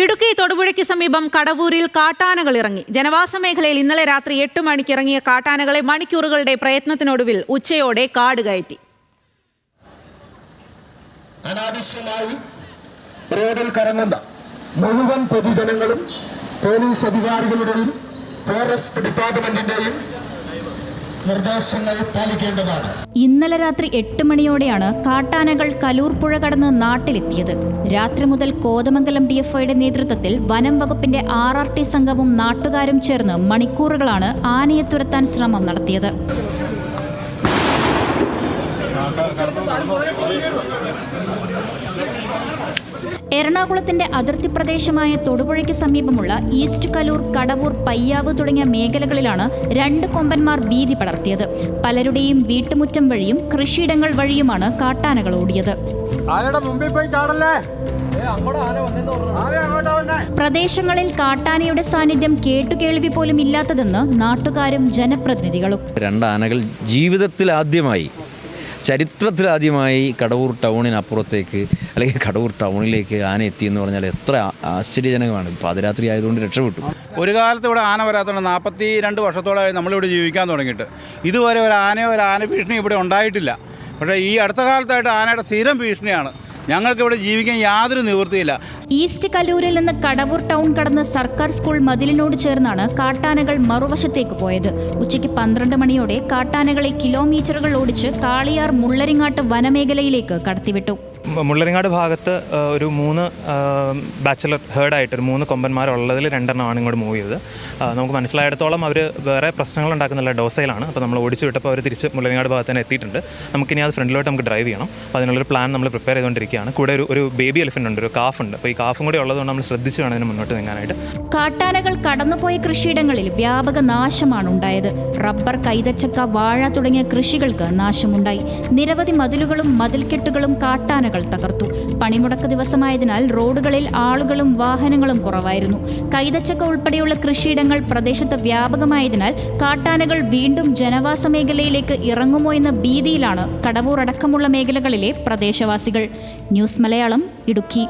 ഇടുക്കി തൊടുപുഴയ്ക്ക് സമീപം കടവൂരിൽ കാട്ടാനകൾ ഇറങ്ങി. ജനവാസ മേഖലയിൽ ഇന്നലെ രാത്രി എട്ട് മണിക്ക് ഇറങ്ങിയ കാട്ടാനകളെ മണിക്കൂറുകളുടെ പ്രയത്നത്തിനൊടുവിൽ ഉച്ചയോടെ കാട് കയറ്റി. അനാവശ്യമായി റോഡിൽ കറങ്ങുന്ന മുഴുവൻ പൊതുജനങ്ങളും പോലീസ് അധികാരികളുടെയും ഫോറസ്റ്റ് ഡിപ്പാർട്ട്മെന്റിന്റെയും നിർദ്ദേശങ്ങൾ പാലിക്കേണ്ടതാണ്. ഇന്നലെ രാത്രി എട്ട് മണിയോടെയാണ് കാട്ടാനകൾ കലൂർ പുഴ കടന്ന് നാട്ടിലെത്തിയത്. രാത്രി മുതൽ കോതമംഗലം ഡി എഫ് ഐയുടെ നേതൃത്വത്തിൽ വനം വകുപ്പിന്റെ ആർ ആർ ടി സംഘവും നാട്ടുകാരും ചേർന്ന് മണിക്കൂറുകളാണ് ആനയെ തുരത്താൻ ശ്രമം നടത്തിയത്. എറണാകുളത്തിന്റെ അതിർത്തി പ്രദേശമായ തൊടുപുഴയ്ക്ക് സമീപമുള്ള ഈസ്റ്റ് കലൂർ കടവൂർ പയ്യാവ് തുടങ്ങിയ മേഖലകളിലാണ് രണ്ട് കൊമ്പന്മാർ ഭീതി പടർത്തിയത്. പലരുടെയും വീട്ടുമുറ്റം വഴിയും കൃഷിയിടങ്ങൾ വഴിയുമാണ് കാട്ടാനകൾ ഓടിയത്. ആനയുടെ മുമ്പിൽ പോയി ചാടല്ലേ? ആന അങ്ങോട്ടാ വന്നേ? പ്രദേശങ്ങളിൽ കാട്ടാനയുടെ സാന്നിധ്യം കേട്ടുകേൾവി പോലും ഇല്ലാത്തതെന്ന് നാട്ടുകാരും ജനപ്രതിനിധികളും. രണ്ട് ആനകൾ ജീവിതത്തിൽ ആദ്യമായി ചരിത്രത്തിലാദ്യമായി കടവൂർ ടൗണിനപ്പുറത്തേക്ക് അല്ലെങ്കിൽ കടവൂർ ടൗണിലേക്ക് ആന എത്തി എന്ന് പറഞ്ഞാൽ എത്ര ആശ്ചര്യജനകമാണ്. പാതിരാത്രി ആയതുകൊണ്ട് രക്ഷപ്പെട്ടു. ഒരു കാലത്ത് ഇവിടെ ആന വരാത്തതുകൊണ്ട് നാൽപ്പത്തി രണ്ട് വർഷത്തോളമായി നമ്മളിവിടെ ജീവിക്കാൻ തുടങ്ങിയിട്ട്. ഇതുവരെ ഒരു ആനയോ ഒരു ആന ഭീഷണി ഇവിടെ ഉണ്ടായിട്ടില്ല. പക്ഷേ ഈ അടുത്ത കാലത്തായിട്ട് ആനയുടെ സ്ഥിരം ഭീഷണിയാണ്. ഞങ്ങൾക്ക് ഇവിടെ ജീവിക്കാൻ യാതൊരു നിവൃത്തിയില്ല. ഈസ്റ്റ് കല്ലൂരിൽ നിന്ന് കടവൂർ ടൗൺ കടന്ന് സർക്കാർ സ്കൂൾ മതിലിനോട് ചേർന്നാണ് കാട്ടാനകൾ മറുവശത്തേക്ക് പോയത്. ഉച്ചയ്ക്ക് പന്ത്രണ്ട് മണിയോടെ കാട്ടാനകളെ കിലോമീറ്ററുകൾ ഓടിച്ച് കാളിയാർ മുള്ളരിങ്ങാട്ട് വനമേഖലയിലേക്ക് കടത്തിവിട്ടു. മുള്ളരിങ്ങാട് ഭാഗത്ത് ഒരു മൂന്ന് ബാച്ചലർ ഹേർഡായിട്ട് ഒരു മൂന്ന് കൊമ്പന്മാരുള്ളതിൽ രണ്ടെണ്ണമാണ് ഇങ്ങോട്ട് മൂവ് ചെയ്തത്. നമുക്ക് മനസ്സിലായിടത്തോളം അവർ വേറെ പ്രശ്നങ്ങൾ ഉണ്ടാക്കുന്നില്ല. ഡോസയിലാണ് അപ്പോൾ നമ്മൾ ഓടിച്ചു വിട്ടപ്പോൾ അവർ തിരിച്ച് മുള്ളരിങ്ങാട് ഭാഗത്ത് തന്നെ എത്തിയിട്ടുണ്ട്. നമുക്കിനി അത് ഫ്രണ്ടിലോട്ട് നമുക്ക് ഡ്രൈവ് ചെയ്യണം. അപ്പോൾ അതിനുള്ളൊരു പ്ലാൻ നമ്മൾ പ്രിപ്പയർ ചെയ്തുകൊണ്ടിരിക്കുകയാണ്. കൂടെ ഒരു ഒരു ബേബി എലിഫന്റ് ഉണ്ട് ഒരു കാഫ് ഉണ്ട്. അപ്പോൾ ഈ കാഫും കൂടി ഉള്ളതുകൊണ്ട് നമ്മൾ ശ്രദ്ധിച്ച് വേണം ഇതിന് മുന്നോട്ട് നീങ്ങാനായിട്ട്. കാട്ടാനകൾ കടന്നുപോയ കൃഷിയിടങ്ങളിൽ വ്യാപക നാശമാണ് ഉണ്ടായത്. റബ്ബർ കൈതച്ചക്ക വാഴ തുടങ്ങിയ കൃഷികൾക്ക് നാശമുണ്ടായി. നിരവധി മതിലുകളും മതിൽക്കെട്ടുകളും കാട്ടാനകൾ തകർത്തു. പണിമുടക്ക് ദിവസമായതിനാൽ റോഡുകളിൽ ആളുകളും വാഹനങ്ങളും കുറവായിരുന്നു. കൈതച്ചക്ക ഉൾപ്പെടെയുള്ള കൃഷിയിടങ്ങൾ പ്രദേശത്ത് വ്യാപകമായതിനാൽ കാട്ടാനകൾ വീണ്ടും ജനവാസ മേഖലയിലേക്ക് ഇറങ്ങുമോ എന്ന ഭീതിയിലാണ് കടവൂർ അടക്കമുള്ള മേഖലകളിലെ പ്രദേശവാസികൾ. ന്യൂസ് മലയാളം ഇടുക്കി.